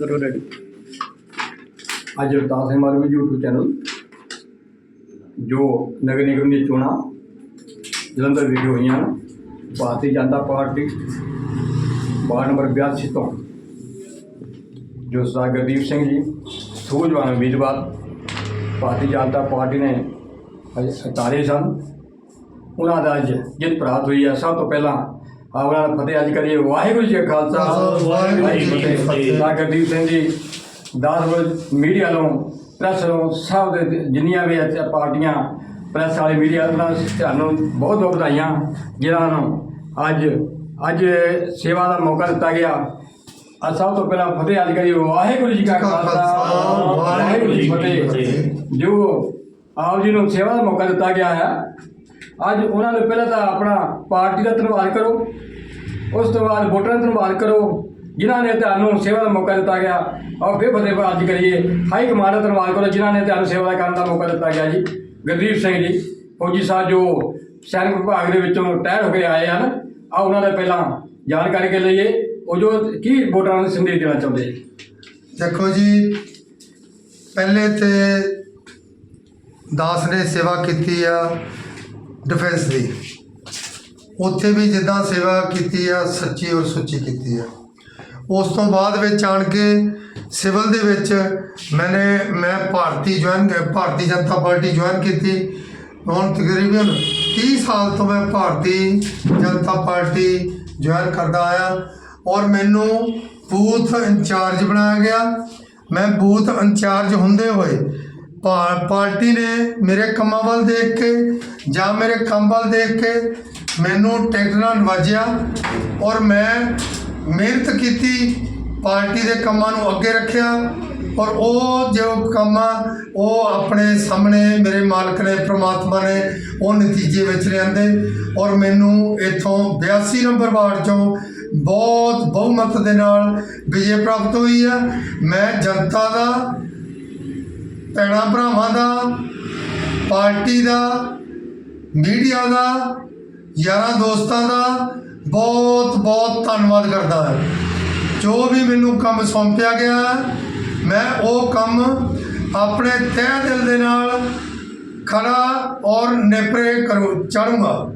ਕਰੋ ਰੈਡੀ ਅੱਜ Avtar Singh Malvi YouTube channel ਜੋ ਨਗਰ ਨਿਗਮ ਦੀਆਂ ਚੋਣਾਂ, ਜਲੰਧਰ ਵਿਖੇ ਹੋਈਆਂ ਹਨ। Bharatiya Janata Party ward number 82 ਤੋਂ। ਜੋ ਸਰਦਾਰ ਸਿੰਘ ਜੀ, ਸੂਝਵਾਨ ਉਮੀਦਵਾਰ, ਭਾਰਤੀ ਜਨਤਾ ਪਾਰਟੀ ਨੇ ਅੱਜ ਉਤਾਰੇ ਸਨ। ਉਹਨਾਂ ਦਾ ਅੱਜ ਜਿੱਤ ਪ੍ਰਾਪਤ ਹੋਈ ਹੈ। ਸਭ ਤੋਂ ਪਹਿਲਾਂ ਆਪਣਾ ਫਤਿਹ ਅੱਜ ਕਰੀਏ। ਵਾਹਿਗੁਰੂ ਜੀ ਕਾ ਖਾਲਸਾ। ਵਾਹਿਗੁਰੂ ਜੀ ਕੀ ਫਤਿਹ। ਸਰਦਾਰ ਗੁਰਦੀਪ ਸਿੰਘ ਜੀ ਦਾਸ ਮੀਡੀਆ ਨੂੰ ਪ੍ਰੈਸ ਨੂੰ ਸਭ ਦੇ ਜਿੰਨੀਆਂ ਵੀ ਪਾਰਟੀਆਂ ਪ੍ਰੈਸ ਵਾਲੇ ਮੀਡੀਆ ਦਾ ਤੁਹਾਨੂੰ ਬਹੁਤ ਬਹੁਤ ਵਧਾਈਆਂ ਜਿਨ੍ਹਾਂ ਨੂੰ ਅੱਜ ਅੱਜ ਸੇਵਾ ਦਾ ਮੌਕਾ ਦਿੱਤਾ ਗਿਆ। ਅੱਜ ਸਭ ਤੋਂ ਪਹਿਲਾਂ ਫਤਿਹ ਅੱਜ ਕਰੀਏ। ਵਾਹਿਗੁਰੂ ਜੀ ਕਾ ਖਾਲਸਾ। ਵਾਹਿਗੁਰੂ ਜੀ ਫਤਿਹ। ਜੋ ਆਪ ਜੀ ਨੂੰ ਸੇਵਾ ਦਾ ਮੌਕਾ ਦਿੱਤਾ ਗਿਆ ਹੈ ਅੱਜ ਉਹਨਾਂ ਨੂੰ ਪਹਿਲਾਂ ਤਾਂ ਆਪਣਾ ਪਾਰਟੀ ਦਾ ਧੰਨਵਾਦ ਕਰੋ, ਉਸ ਤੋਂ ਬਾਅਦ ਵੋਟਰਾਂ ਦਾ ਧੰਨਵਾਦ ਕਰੋ, ਜਿਨ੍ਹਾਂ ਨੇ ਤੁਹਾਨੂੰ ਸੇਵਾ ਦਾ ਮੌਕਾ ਦਿੱਤਾ ਗਿਆ। ਔਰ ਫਿਰ ਫਤਿਹ ਅੱਜ ਕਰੀਏ। ਹਾਈ ਕਮਾਂਡ ਦਾ ਧੰਨਵਾਦ ਕਰੋ, ਜਿਨ੍ਹਾਂ ਨੇ ਤੁਹਾਨੂੰ ਸੇਵਾ ਦਾ ਕਰਨ ਦਾ ਮੌਕਾ ਦਿੱਤਾ ਗਿਆ ਜੀ। ਗੁਰਦੀਪ ਸਿੰਘ ਜੀ, ਫੌਜੀ ਸਾਹਿਬ ਜੋ ਸੈਨਿਕ ਵਿਭਾਗ ਦੇ ਵਿੱਚੋਂ ਰਿਟਾਇਰ ਹੋ ਕੇ ਆਏ ਹਨ ਆ ਉਹਨਾਂ ਦਾ ਪਹਿਲਾਂ ਜਾਣਕਾਰੀ ਕੇ ਲਈਏ। ਉਹ ਜੋ ਕੀ ਵੋਟਰਾਂ ਨੂੰ ਸੰਦੇਸ਼ ਦੇਣਾ ਚਾਹੁੰਦੇ ਦੇਖੋ ਜੀ, ਪਹਿਲੇ ਤੇ ਦਾਸ ਨੇ ਸੇਵਾ ਕੀਤੀ ਆ। ਡਿਫੈਂਸ ਦੀ। ਉੱਥੇ ਵੀ ਜਿੱਦਾਂ ਸੇਵਾ ਕੀਤੀ ਆ, ਸੱਚੀ ਔਰ ਸੁੱਚੀ ਕੀਤੀ ਆ। ਉਸ ਤੋਂ ਬਾਅਦ ਵਿੱਚ ਆਣ ਕੇ ਸਿਵਲ ਦੇ ਵਿੱਚ ਮੈਨੇ, ਮੈਂ Bharatiya join Bharatiya Janata Party join ਕੀਤੀ। ਹੁਣ ਤਕਰੀਬਨ 30 ਸਾਲ ਤੋਂ ਮੈਂ ਭਾਰਤੀ ਜਨਤਾ ਪਾਰਟੀ ਜੁਆਇਨ ਕਰਦਾ ਆਇਆ। ਔਰ ਮੈਨੂੰ ਬੂਥ ਇੰਚਾਰਜ ਬਣਾਇਆ ਗਿਆ। ਮੈਂ ਬੂਥ ਇੰਚਾਰਜ ਹੁੰਦੇ ਹੋਏ ਪਾਰਟੀ ਨੇ ਮੇਰੇ ਕੰਮਾਂ ਵੱਲ ਦੇਖ ਕੇ ਜਾਂ ਮੇਰੇ ਕੰਮ ਵੱਲ ਦੇਖ ਕੇ ਮੈਨੂੰ ਟਿਕਟ ਨਾਲ ਨਵਾਜਿਆ ਔਰ ਮੈਂ ਮਿਹਨਤ ਕੀਤੀ, ਪਾਰਟੀ ਦੇ ਕੰਮਾਂ ਨੂੰ ਅੱਗੇ ਰੱਖਿਆ ਔਰ ਉਹ ਜੋ ਕੰਮ ਆ ਉਹ ਆਪਣੇ ਸਾਹਮਣੇ ਮੇਰੇ ਮਾਲਕ ਨੇ, ਪ੍ਰਮਾਤਮਾ ਨੇ ਉਹ ਨਤੀਜੇ ਵਿੱਚ ਲਿਆਂਦੇ ਔਰ ਮੈਨੂੰ ਇਥੋਂ 82 ਨੰਬਰ ਵਾਰਡ ਚੋਂ ਬਹੁਤ ਬਹੁਮਤ ਦੇ ਨਾਲ ਵਿਜੇ ਪ੍ਰਾਪਤ ਹੋਈ ਆ। ਮੈਂ ਜਨਤਾ ਦਾ ਭੈਣਾਂ ਭਰਾਵਾਂ ਦਾ, ਪਾਰਟੀ ਦਾ, ਮੀਡੀਆ ਦਾ, ਯਾਰਾਂ ਦੋਸਤਾਂ ਦਾ ਬਹੁਤ ਬਹੁਤ ਧੰਨਵਾਦ ਕਰਦਾ ਹਾਂ। ਜੋ ਵੀ ਮੈਨੂੰ ਕੰਮ ਸੌਂਪਿਆ ਗਿਆ, ਮੈਂ ਉਹ ਕੰਮ ਆਪਣੇ ਤਹਿ ਦਿਲ ਦੇ ਨਾਲ ਖੜਾ ਔਰ ਨੇਪਰੇ ਕਰੋ, ਚਾੜੂੰਗਾ।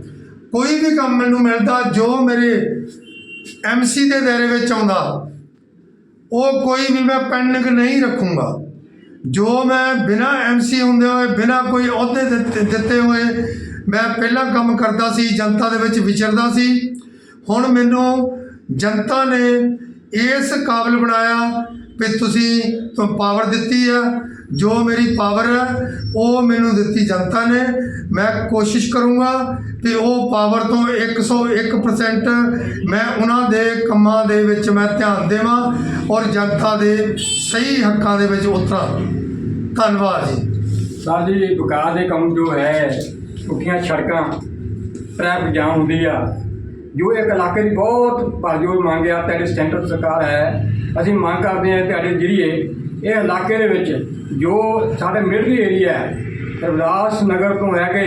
ਕੋਈ ਵੀ ਕੰਮ ਮੈਨੂੰ ਮਿਲਦਾ, ਜੋ ਮੇਰੇ ਐਮਸੀ ਦੇ ਦਾਇਰੇ ਵਿੱਚ ਆਉਂਦਾ, ਉਹ ਕੋਈ ਵੀ ਮੈਂ ਪੈਂਡਿੰਗ ਨਹੀਂ ਰੱਖੂੰਗਾ। ਜੋ ਮੈਂ ਬਿਨਾ ਐਮਸੀ ਹੁੰਦੇ ਹੋਏ, ਬਿਨਾ ਕੋਈ ਅਹੁਦੇ ਦਿੱਤੇ ਦਿੱਤੇ ਹੋਏ, ਮੈਂ ਪਹਿਲਾਂ ਕੰਮ ਕਰਦਾ ਸੀ, ਜਨਤਾ ਦੇ ਵਿੱਚ ਵਿਚਰਦਾ ਸੀ। ਹੁਣ ਮੈਨੂੰ ਜਨਤਾ ਨੇ ਇਸ ਕਾਬਿਲ ਬਣਾਇਆ ਵੀ ਤੁਸੀਂ ਤੋਂ ਪਾਵਰ ਦਿੱਤੀ ਆ ਜੋ ਮੇਰੀ ਪਾਵਰ ਹੈ, ਉਹ ਮੈਨੂੰ ਦਿੱਤੀ ਜਨਤਾ ਨੇ। ਮੈਂ ਕੋਸ਼ਿਸ਼ ਕਰੂੰਗਾ ਕਿ ਉਹ ਪਾਵਰ ਤੋਂ 101% ਮੈਂ ਉਹਨਾਂ ਦੇ ਕੰਮਾਂ ਦੇ ਵਿੱਚ ਮੈਂ ਧਿਆਨ ਦੇਵਾਂ ਔਰ ਜਨਤਾ ਦੇ ਸਹੀ ਹੱਕਾਂ ਦੇ ਵਿੱਚ ਉਤਰਾਂ। ਧੰਨਵਾਦ ਜੀ। ਸਰ ਜੀ, ਵਿਕਾਸ ਦੇ ਕੰਮ ਜੋ ਹੈ ਪੁੱਠੀਆਂ ਸੜਕਾਂ ਟ੍ਰੈਫਿਕ ਜਾਮ ਹੁੰਦੀ ਆ। ਜੋ ਇੱਕ ਇਲਾਕੇ ਦੀ ਬਹੁਤ ਭਾਜੋ ਮੰਗ ਆ ਤੁਹਾਡੀ ਸੈਂਟਰ ਸਰਕਾਰ ਹੈ ਅਸੀਂ ਮੰਗ ਕਰਦੇ ਹਾਂ ਤੁਹਾਡੇ ਜਰੀਏ ਇਹ ਇਲਾਕੇ ਦੇ ਵਿੱਚ ਜੋ ਸਾਡੇ ਮਿਡਲੀ ਏਰੀਆ ਹੈ, ਰਵਿਦਾਸ ਨਗਰ ਤੋਂ ਲੈ ਕੇ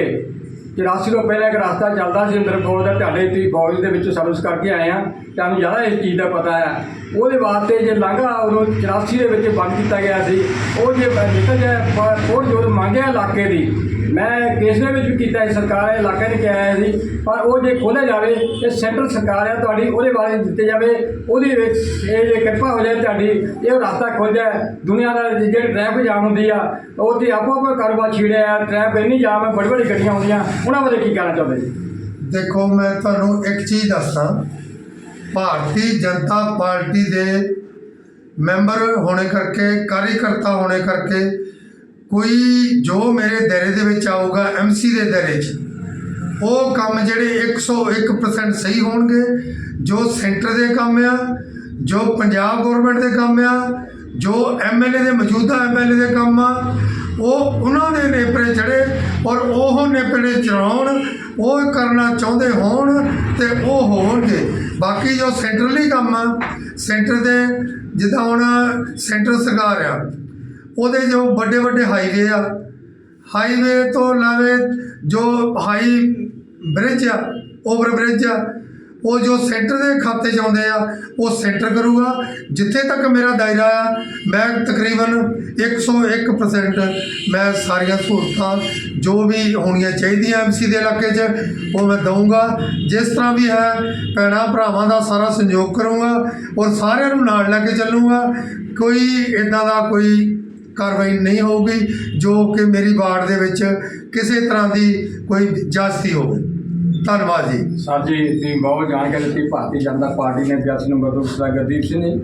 84 ਤੋਂ ਪਹਿਲਾਂ ਇੱਕ ਰਸਤਾ ਚੱਲਦਾ ਸੀ ਅੰਦਰ ਕੋਲ ਦਾ, ਤੁਹਾਡੇ ਤੁਸੀਂ ਬॉयਜ਼ ਦੇ ਵਿੱਚ ਸਰਵਿਸ ਕਰਕੇ ਆਏ ਆ ਤੁਹਾਨੂੰ ਜ਼ਿਆਦਾ ਇਸ ਚੀਜ਼ ਦਾ ਪਤਾ ਹੈ। ਉਹਦੇ ਵਾਸਤੇ ਜੇ ਲਾਂਘਾ ਉਦੋਂ 84 ਦੇ ਵਿੱਚ ਬੰਦ ਕੀਤਾ ਗਿਆ ਸੀ, ਉਹ ਜੇ ਨਿਕਲ ਜਾਏ ਕੋਲ ਜੋ ਮੰਗਿਆ ਇਲਾਕੇ ਦੀ, ਮੈਂ ਕੇਸ ਦੇ ਵਿੱਚ ਵੀ ਕੀਤਾ ਹੈ, ਸਰਕਾਰ ਇਲਾਕੇ ਨੇ ਕਿਹਾ ਸੀ ਪਰ ਉਹ ਜੇ ਖੋਲ੍ਹਿਆ ਜਾਵੇ ਇਹ ਸੈਂਟਰ ਸਰਕਾਰ ਹੈ ਤੁਹਾਡੀ, ਉਹਦੇ ਬਾਰੇ ਦਿੱਤੇ ਜਾਵੇ, ਉਹਦੇ ਵਿੱਚ ਇਹ ਜੇ ਕਿਰਪਾ ਹੋ ਜਾਏ ਤੁਹਾਡੀ, ਇਹ ਰਸਤਾ ਖੁੱਲ ਜਾਏ, ਦੁਨੀਆ ਦਾ ਜਿਹੜੀ ਟ੍ਰੈਫਿਕ ਜਾਮ ਹੁੰਦੀ ਆ, ਉਹ ਤੇ ਆਪੋ ਆਪੋ ਕਾਰੋਬਾਰ ਛਿੜਿਆ ਹੈ ਟ੍ਰੈਫਿਕ ਇੰਨੀ ਜਾਮ ਹੈ ਬੜੀ ਬੜੀ ਗੱਡੀਆਂ ਆਉਂਦੀਆਂ, ਉਹਨਾਂ ਬਾਰੇ ਕੀ ਕਹਿਣਾ ਚਾਹੁੰਦੇ ਜੀ ਦੇਖੋ, ਮੈਂ ਤੁਹਾਨੂੰ ਇੱਕ ਚੀਜ਼ ਦੱਸਦਾ ਭਾਰਤੀ ਜਨਤਾ ਪਾਰਟੀ ਦੇ ਮੈਂਬਰ ਹੋਣੇ ਕਰਕੇ, ਕਾਰਜਕਰਤਾ ਹੋਣੇ ਕਰਕੇ, ਕੋਈ ਜੋ ਮੇਰੇ ਦਾਇਰੇ ਦੇ ਵਿੱਚ ਆਊਗਾ ਐਮਸੀ ਦੇ ਦਾਇਰੇ 'ਚ, ਉਹ ਕੰਮ ਜਿਹੜੇ 101% ਸਹੀ ਹੋਣਗੇ। ਜੋ ਸੈਂਟਰ ਦੇ ਕੰਮ ਆ, ਜੋ ਪੰਜਾਬ ਗਵਰਨਮੈਂਟ ਦੇ ਕੰਮ ਆ, ਜੋ ਐਮਐਲਏ ਦੇ ਮੌਜੂਦਾ ਐਮਐਲਏ ਦੇ ਕੰਮ ਆ, ਉਹ ਉਹਨਾਂ ਦੇ ਨੇਪਰੇ ਚੜੇ ਔਰ ਉਹ ਨੇਪਰੇ ਚੜਾਉਣ ਉਹ ਕਰਨਾ ਚਾਹੁੰਦੇ ਹੋਣ ਤੇ ਉਹ ਹੋਣਗੇ। ਬਾਕੀ ਜੋ ਸੈਂਟਰਲੀ ਕੰਮ ਆ, ਸੈਂਟਰ ਦੇ ਜਿੱਦਾਂ ਹੁਣ ਸੈਂਟਰ ਸਰਕਾਰ ਆ, ਉਹਦੇ ਜੋ ਵੱਡੇ ਵੱਡੇ ਹਾਈਵੇ ਆ ਹਾਈਵੇ ਤੋਂ ਇਲਾਵੇ ਜੋ ਹਾਈ ਬ੍ਰਿਜ ਆ ਓਵਰ ਬ੍ਰਿਜ ਆ ਉਹ ਜੋ ਸੈਂਟਰ ਦੇ ਖਾਤੇ 'ਚ ਆਉਂਦੇ ਆ, ਉਹ ਸੈਂਟਰ ਕਰੂਗਾ। ਜਿੱਥੇ ਤੱਕ ਮੇਰਾ ਦਾਇਰਾ ਆ, ਮੈਂ ਤਕਰੀਬਨ 101% ਮੈਂ ਸਾਰੀਆਂ ਸਹੂਲਤਾਂ ਜੋ ਵੀ ਹੋਣੀਆਂ ਚਾਹੀਦੀਆਂ ਐਮਸੀ ਦੇ ਇਲਾਕੇ 'ਚ, ਉਹ ਮੈਂ ਦਊਂਗਾ। ਜਿਸ ਤਰ੍ਹਾਂ ਵੀ ਹੈ, ਭੈਣਾਂ ਭਰਾਵਾਂ ਦਾ ਸਾਰਾ ਸੰਯੋਗ ਕਰੂੰਗਾ ਔਰ ਸਾਰਿਆਂ ਨੂੰ ਨਾਲ ਲੈ ਕੇ ਚੱਲੂੰਗਾ। ਕੋਈ ਇਦਾਂ ਦਾ ਕੋਈ ਕਾਰਵਾਈ ਨਹੀਂ ਹੋਊਗੀ ਜੋ ਕਿ ਮੇਰੀ ਵਾਰਡ ਦੇ ਵਿੱਚ ਕਿਸੇ ਤਰ੍ਹਾਂ ਦੀ ਕੋਈ ਜਾਸਤੀ ਹੋਵੇ। ਧੰਨਵਾਦ ਜੀ। ਸਰ ਜੀ ਤੁਸੀਂ ਬਹੁਤ ਜਾਣਕਾਰੀ ਦਿੱਤੀ। ਭਾਰਤੀ ਜਨਤਾ ਪਾਰਟੀ ਨੇ 82 ਨੰਬਰ ਤੋਂ ਸਰ ਗੁਰਦੀਪ ਸਿੰਘ ਨੇ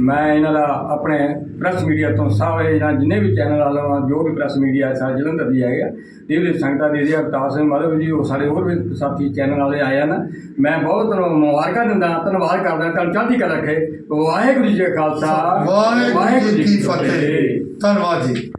ਮੈਂ ਇਹਨਾਂ ਦਾ ਆਪਣੇ ਪ੍ਰੈਸ ਮੀਡੀਆ ਤੋਂ ਸਾਰੇ ਇਹਨਾਂ ਜਿੰਨੇ ਵੀ ਚੈਨਲ ਵਾਲੇ ਜੋ ਵੀ ਪ੍ਰੈਸ ਮੀਡੀਆ ਸਾਰੇ ਜਲੰਧਰ ਦੀ ਹੈਗੇ ਆ ਇਹ ਵੀ ਸੰਗਤਾਂ ਦੀ ਜੀ ਅਵਤਾਰ ਸਿੰਘ ਮਾਧਵ ਜੀ ਉਹ ਸਾਡੇ ਹੋਰ ਵੀ ਸਾਥੀ ਚੈਨਲ ਵਾਲੇ ਆਏ ਆ ਨਾ। ਮੈਂ ਬਹੁਤ ਮੁਬਾਰਕਾਂ ਦਿੰਦਾ ਧੰਨਵਾਦ ਕਰਦਾ। ਤੁਹਾਨੂੰ ਚੜ੍ਹਦੀ ਕਲਾ ਰੱਖੇ। ਵਾਹਿਗੁਰੂ ਜੀ ਕਾ ਖਾਲਸਾ। ਵਾਹਿਗੁਰੂ ਜੀ ਕੀ ਫਤਿਹ। ਧੰਨਵਾਦ ਜੀ।